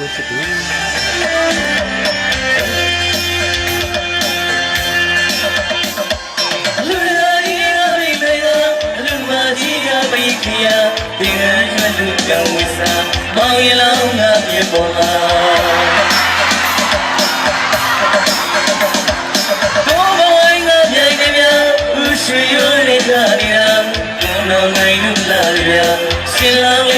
ကွင်းစစ်တွေဒီကနေ့လူကြောင့်ဝိစာမောင်ရလောင်းကပြေပေါ်လာရှင်လောင်းလေး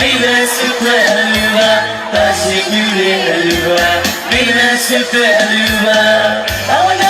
မိဘစစ်တဲ့အလူပါပါရှိပြူတဲ့အလူပါမိဘစစ်တဲ့အလူပါဘာဝနာ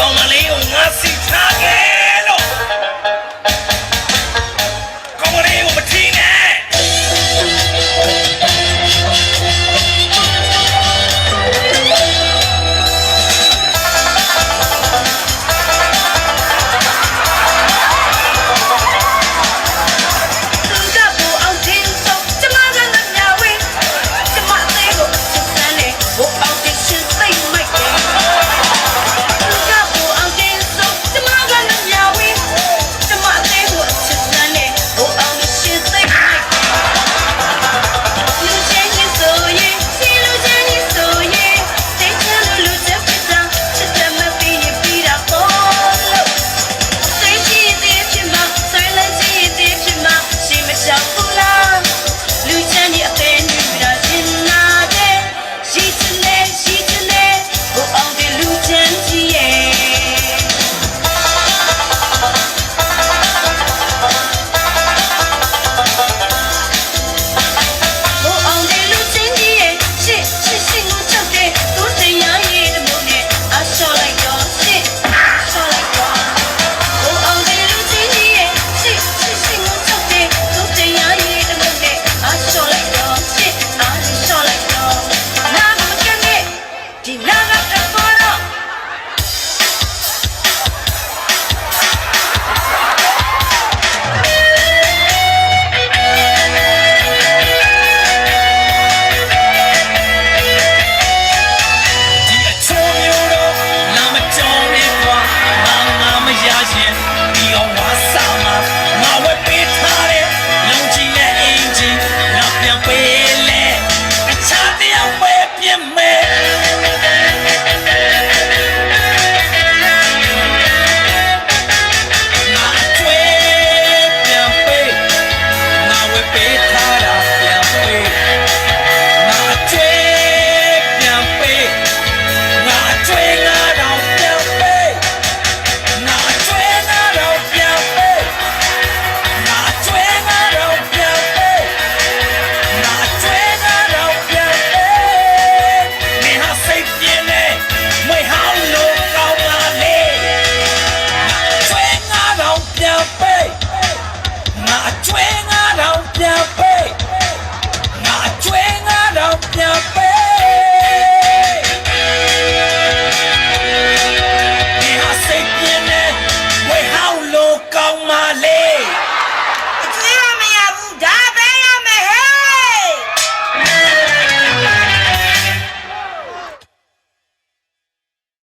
Only once he talking.